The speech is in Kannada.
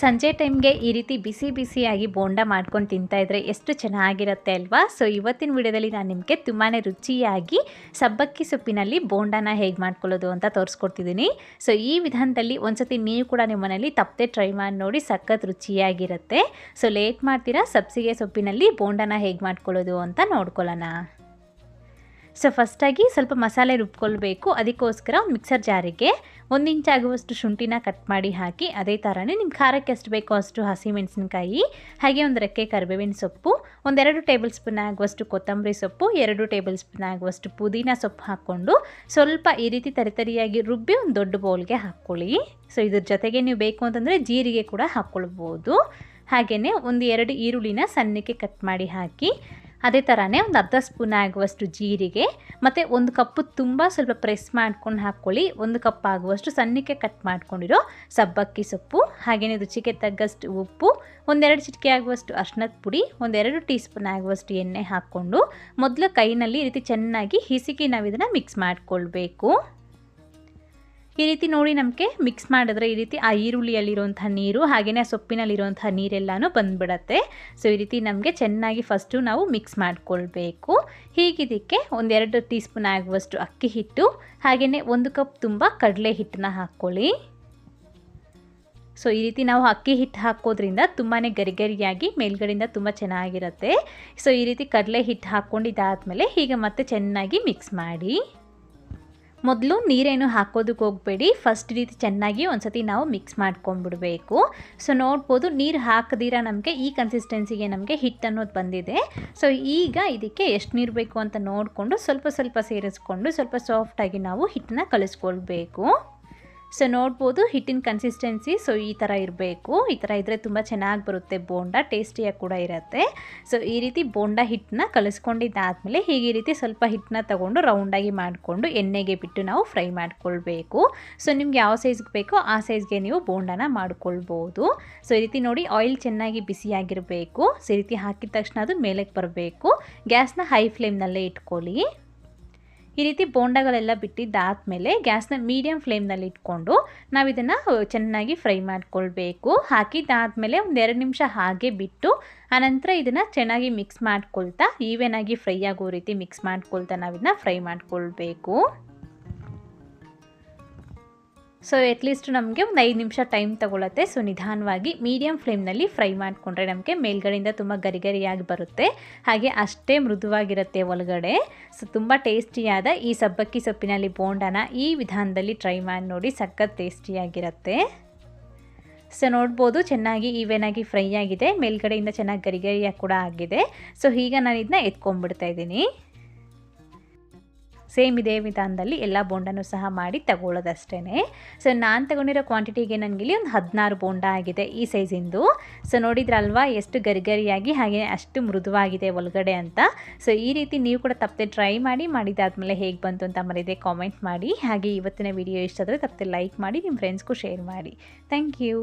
ಸಂಜೆ ಟೈಮ್ಗೆ ಈ ರೀತಿ ಬಿಸಿ ಬಿಸಿಯಾಗಿ ಬೋಂಡ ಮಾಡ್ಕೊಂಡು ತಿಂತಾ ಇದ್ರೆ ಎಷ್ಟು ಚೆನ್ನಾಗಿರುತ್ತೆ ಅಲ್ವಾ? ಸೊ ಇವತ್ತಿನ ವಿಡಿಯೋದಲ್ಲಿ ನಾನು ನಿಮಗೆ ತುಂಬಾ ರುಚಿಯಾಗಿ ಸಬ್ಬಕ್ಕಿ ಸೊಪ್ಪಿನಲ್ಲಿ ಬೋಂಡನ ಹೇಗೆ ಮಾಡ್ಕೊಳ್ಳೋದು ಅಂತ ತೋರಿಸ್ಕೊಡ್ತಿದ್ದೀನಿ. ಸೊ ಈ ವಿಧಾನದಲ್ಲಿ ಒಂದ್ಸತಿ ನೀವು ಕೂಡ ನಿಮ್ಮ ಮನೇಲಿ ತಪ್ಪದೆ ಟ್ರೈ ಮಾಡಿ ನೋಡಿ ಸಖತ್ ರುಚಿಯಾಗಿರುತ್ತೆ. ಸೊ ಲೇಟ್ ಮಾಡ್ತೀರಾ? ಸಬ್ಸಿಗೆ ಸೊಪ್ಪಿನಲ್ಲಿ ಬೋಂಡನ ಹೇಗೆ ಮಾಡ್ಕೊಳ್ಳೋದು ಅಂತ ನೋಡ್ಕೊಳ್ಳೋಣ. ಸೊ ಫಸ್ಟಾಗಿ ಸ್ವಲ್ಪ ಮಸಾಲೆ ರುಬ್ಕೊಳ್ಬೇಕು. ಅದಕ್ಕೋಸ್ಕರ ಮಿಕ್ಸರ್ ಜಾರಿಗೆ ಒಂದು ಇಂಚ್ ಆಗುವಷ್ಟು ಶುಂಠಿನ ಕಟ್ ಮಾಡಿ ಹಾಕಿ ಅದೇ ಥರನೇ ನಿಮ್ಮ ಖಾರಕ್ಕೆ ಎಷ್ಟು ಬೇಕೋ ಅಷ್ಟು ಹಸಿಮೆಣಸಿನ್ಕಾಯಿ ಹಾಗೆ ಒಂದು ರೆಕ್ಕೆ ಕರಿಬೇವಿನ ಸೊಪ್ಪು ಒಂದೆರಡು ಟೇಬಲ್ ಸ್ಪೂನ್ ಆಗುವಷ್ಟು ಕೊತ್ತಂಬರಿ ಸೊಪ್ಪು, ಎರಡು ಟೇಬಲ್ ಸ್ಪೂನ್ ಆಗುವಷ್ಟು ಪುದೀನ ಸೊಪ್ಪು ಹಾಕ್ಕೊಂಡು ಸ್ವಲ್ಪ ಈ ರೀತಿ ತರಿತರಿಯಾಗಿ ರುಬ್ಬಿ ಒಂದು ದೊಡ್ಡ ಬೌಲ್ಗೆ ಹಾಕ್ಕೊಳ್ಳಿ. ಸೊ ಇದ್ರ ಜೊತೆಗೆ ನೀವು ಬೇಕು ಅಂತಂದರೆ ಜೀರಿಗೆ ಕೂಡ ಹಾಕ್ಕೊಳ್ಬೋದು. ಹಾಗೆಯೇ ಒಂದು ಎರಡು ಈರುಳ್ಳಿನ ಸಣ್ಣಕ್ಕೆ ಕಟ್ ಮಾಡಿ ಹಾಕಿ ಅದೇ ಥರನೇ ಒಂದು ಅರ್ಧ ಸ್ಪೂನ್ ಆಗುವಷ್ಟು ಜೀರಿಗೆ, ಮತ್ತು ಒಂದು ಕಪ್ಪು ತುಂಬ ಸ್ವಲ್ಪ ಪ್ರೆಸ್ ಮಾಡ್ಕೊಂಡು ಹಾಕ್ಕೊಳ್ಳಿ. ಒಂದು ಕಪ್ ಆಗುವಷ್ಟು ಸಣ್ಣಕ್ಕೆ ಕಟ್ ಮಾಡ್ಕೊಂಡಿರೋ ಸಬ್ಬಕ್ಕಿ ಸೊಪ್ಪು ಹಾಗೆಯೇ ರುಚಿಗೆ ತಗ್ಗಷ್ಟು ಉಪ್ಪು, ಒಂದೆರಡು ಚಿಟಿಕೆ ಆಗುವಷ್ಟು ಅರ್ಶಿನದ ಪುಡಿ, ಒಂದೆರಡು ಟೀ ಸ್ಪೂನ್ ಆಗುವಷ್ಟು ಎಣ್ಣೆ ಹಾಕ್ಕೊಂಡು ಮೊದಲು ಕೈನಲ್ಲಿ ಈ ರೀತಿ ಚೆನ್ನಾಗಿ ಹಿಸಿಕಿ ನಾವು ಇದನ್ನು ಮಿಕ್ಸ್ ಮಾಡಿಕೊಳ್ಬೇಕು. ಈ ರೀತಿ ನೋಡಿ ನಮಗೆ ಮಿಕ್ಸ್ ಮಾಡಿದ್ರೆ ಈ ರೀತಿ ಆ ಈರುಳ್ಳಿಯಲ್ಲಿರುವಂಥ ನೀರು ಹಾಗೆಯೇ ಆ ಸೊಪ್ಪಿನಲ್ಲಿರುವಂಥ ನೀರೆಲ್ಲನೂ ಬಂದುಬಿಡತ್ತೆ. ಸೊ ಈ ರೀತಿ ನಮಗೆ ಚೆನ್ನಾಗಿ ಫಸ್ಟು ನಾವು ಮಿಕ್ಸ್ ಮಾಡಿಕೊಳ್ಬೇಕು. ಹೀಗಿದಕ್ಕೆ ಒಂದೆರಡು ಟೀ ಸ್ಪೂನ್ ಆಗುವಷ್ಟು ಅಕ್ಕಿ ಹಿಟ್ಟು ಹಾಗೆಯೇ ಒಂದು ಕಪ್ ತುಂಬ ಕಡಲೆ ಹಿಟ್ಟನ್ನ ಹಾಕ್ಕೊಳ್ಳಿ. ಸೊ ಈ ರೀತಿ ನಾವು ಅಕ್ಕಿ ಹಿಟ್ಟು ಹಾಕೋದ್ರಿಂದ ತುಂಬಾ ಗರಿಗರಿಯಾಗಿ ಮೇಲ್ಗಡೆಯಿಂದ ತುಂಬ ಚೆನ್ನಾಗಿರುತ್ತೆ. ಸೊ ಈ ರೀತಿ ಕಡಲೆ ಹಿಟ್ಟು ಹಾಕ್ಕೊಂಡಿದ್ದಾದಮೇಲೆ ಹೀಗೆ ಮತ್ತೆ ಚೆನ್ನಾಗಿ ಮಿಕ್ಸ್ ಮಾಡಿ. ಮೊದಲು ನೀರೇನು ಹಾಕೋದಕ್ಕೆ ಹೋಗಬೇಡಿ. ಫಸ್ಟ್ ರೀತಿ ಚೆನ್ನಾಗಿ ಒಂದ್ಸತಿ ನಾವು ಮಿಕ್ಸ್ ಮಾಡ್ಕೊಂಡ್ಬಿಡಬೇಕು. ಸೊ ನೋಡ್ಬೋದು ನೀರು ಹಾಕದಿರ ನಮಗೆ ಈ ಕನ್ಸಿಸ್ಟೆನ್ಸಿಗೆ ನಮಗೆ ಹಿಟ್ಟು ಅನ್ನೋದು ಬಂದಿದೆ. ಸೊ ಈಗ ಇದಕ್ಕೆ ಎಷ್ಟು ನೀರು ಬೇಕು ಅಂತ ನೋಡಿಕೊಂಡು ಸ್ವಲ್ಪ ಸ್ವಲ್ಪ ಸೇರಿಸ್ಕೊಂಡು ಸ್ವಲ್ಪ ಸಾಫ್ಟಾಗಿ ನಾವು ಹಿಟ್ಟನ್ನ ಕಲಿಸ್ಕೊಳ್ಬೇಕು. ಸೊ ನೋಡ್ಬೋದು ಹಿಟ್ಟಿನ ಕನ್ಸಿಸ್ಟೆನ್ಸಿ ಸೊ ಈ ಥರ ಇರಬೇಕು. ಈ ಥರ ಇದ್ದರೆ ತುಂಬ ಚೆನ್ನಾಗಿ ಬರುತ್ತೆ. ಬೋಂಡ ಟೇಸ್ಟಿಯಾಗಿ ಕೂಡ ಇರುತ್ತೆ. ಸೊ ಈ ರೀತಿ ಬೋಂಡ ಹಿಟ್ಟನ್ನ ಕಲಿಸ್ಕೊಂಡಿದ್ದಾದಮೇಲೆ ಹೀಗೆ ಈ ರೀತಿ ಸ್ವಲ್ಪ ಹಿಟ್ಟನ್ನ ತಗೊಂಡು ರೌಂಡಾಗಿ ಮಾಡಿಕೊಂಡು ಎಣ್ಣೆಗೆ ಬಿಟ್ಟು ನಾವು ಫ್ರೈ ಮಾಡ್ಕೊಳ್ಬೇಕು. ಸೊ ನಿಮ್ಗೆ ಯಾವ ಸೈಜ್ಗೆ ಬೇಕೋ ಆ ಸೈಜ್ಗೆ ನೀವು ಬೋಂಡನ ಮಾಡಿಕೊಳ್ಬೋದು. ಸೊ ಈ ರೀತಿ ನೋಡಿ ಆಯಿಲ್ ಚೆನ್ನಾಗಿ ಬಿಸಿಯಾಗಿರಬೇಕು ಸೊ ಈ ರೀತಿ ಹಾಕಿದ ತಕ್ಷಣ ಅದು ಮೇಲಕ್ಕೆ ಬರಬೇಕು. ಗ್ಯಾಸ್ನ ಹೈ ಫ್ಲೇಮ್ನಲ್ಲೇ ಇಟ್ಕೊಳ್ಳಿ. ಈ ರೀತಿ ಬೋಂಡಗಳೆಲ್ಲ ಬಿಟ್ಟಿದ್ದಾದಮೇಲೆ ಗ್ಯಾಸ್ನ ಮೀಡಿಯಮ್ ಫ್ಲೇಮ್ನಲ್ಲಿ ಇಟ್ಕೊಂಡು ನಾವು ಇದನ್ನು ಚೆನ್ನಾಗಿ ಫ್ರೈ ಮಾಡ್ಕೊಳ್ಬೇಕು. ಹಾಕಿದ್ದಾದಮೇಲೆ ಎರಡು ನಿಮಿಷ ಹಾಗೆ ಬಿಟ್ಟು ಆನಂತರ ಇದನ್ನು ಚೆನ್ನಾಗಿ ಮಿಕ್ಸ್ ಮಾಡ್ಕೊಳ್ತಾ, ಈವೆನಾಗಿ ಫ್ರೈ ಆಗೋ ರೀತಿ ಮಿಕ್ಸ್ ಮಾಡ್ಕೊಳ್ತಾ ನಾವಿದನ್ನ ಫ್ರೈ ಮಾಡ್ಕೊಳ್ಬೇಕು. ಸೊ ಅಟ್ಲೀಸ್ಟ್ ನಮಗೆ ಒಂದು ಐದು ನಿಮಿಷ ಟೈಮ್ ತಗೊಳುತ್ತೆ. ಸೊ ನಿಧಾನವಾಗಿ ಮೀಡಿಯಮ್ ಫ್ಲೇಮ್ನಲ್ಲಿ ಫ್ರೈ ಮಾಡಿಕೊಂಡ್ರೆ ನಮಗೆ ಮೇಲ್ಗಡೆಯಿಂದ ತುಂಬ ಗರಿಗರಿಯಾಗಿ ಬರುತ್ತೆ. ಹಾಗೆ ಅಷ್ಟೇ ಮೃದುವಾಗಿರುತ್ತೆ ಒಳಗಡೆ. ಸೊ ತುಂಬ ಟೇಸ್ಟಿಯಾದ ಈ ಸಬ್ಬಕ್ಕಿ ಸೊಪ್ಪಿನಲ್ಲಿ ಬೋಂಡನ ಈ ವಿಧಾನದಲ್ಲಿ ಟ್ರೈ ಮಾಡಿ ನೋಡಿ ಸಖತ್ ಟೇಸ್ಟಿಯಾಗಿರುತ್ತೆ ಸೊ ನೋಡ್ಬೋದು ಚೆನ್ನಾಗಿ ಈವೆನಾಗಿ ಫ್ರೈ ಆಗಿದೆ. ಮೇಲ್ಗಡೆಯಿಂದ ಚೆನ್ನಾಗಿ ಗರಿಗರಿಯಾಗಿ ಕೂಡ ಆಗಿದೆ. ಸೊ ಈಗ ನಾನು ಇದನ್ನ ಎತ್ಕೊಂಡ್ಬಿಡ್ತಾ ಇದ್ದೀನಿ. ಸೇಮ್ ಇದೇ ವಿಧಾನದಲ್ಲಿ ಎಲ್ಲ ಬೋಂಡನೂ ಸಹ ಮಾಡಿ ತಗೊಳ್ಳೋದಷ್ಟೇ ಸೊ ನಾನು ತಗೊಂಡಿರೋ ಕ್ವಾಂಟಿಟಿಗೆ ನನಗಿಲ್ಲಿ ಒಂದು ಹದಿನಾರು ಬೋಂಡ ಆಗಿದೆ ಈ ಸೈಜಿಂದು. ಸೊ ನೋಡಿದ್ರಲ್ವಾ ಎಷ್ಟು ಗರಿಗರಿಯಾಗಿ ಹಾಗೆ ಅಷ್ಟು ಮೃದುವಾಗಿದೆ ಒಳಗಡೆ ಅಂತ. ಸೊ ಈ ರೀತಿ ನೀವು ಕೂಡ ತಪ್ಪದೆ ಟ್ರೈ ಮಾಡಿ, ಮಾಡಿದಾದ್ಮೇಲೆ ಹೇಗೆ ಬಂತು ಅಂತ ಮರಿದೆ ಕಾಮೆಂಟ್ ಮಾಡಿ. ಹಾಗೆ ಇವತ್ತಿನ ವಿಡಿಯೋ ಇಷ್ಟ ಆದರೆ ತಪ್ಪದೆ ಲೈಕ್ ಮಾಡಿ ನಿಮ್ಮ ಫ್ರೆಂಡ್ಸ್ಗೂ ಶೇರ್ ಮಾಡಿ. Thank you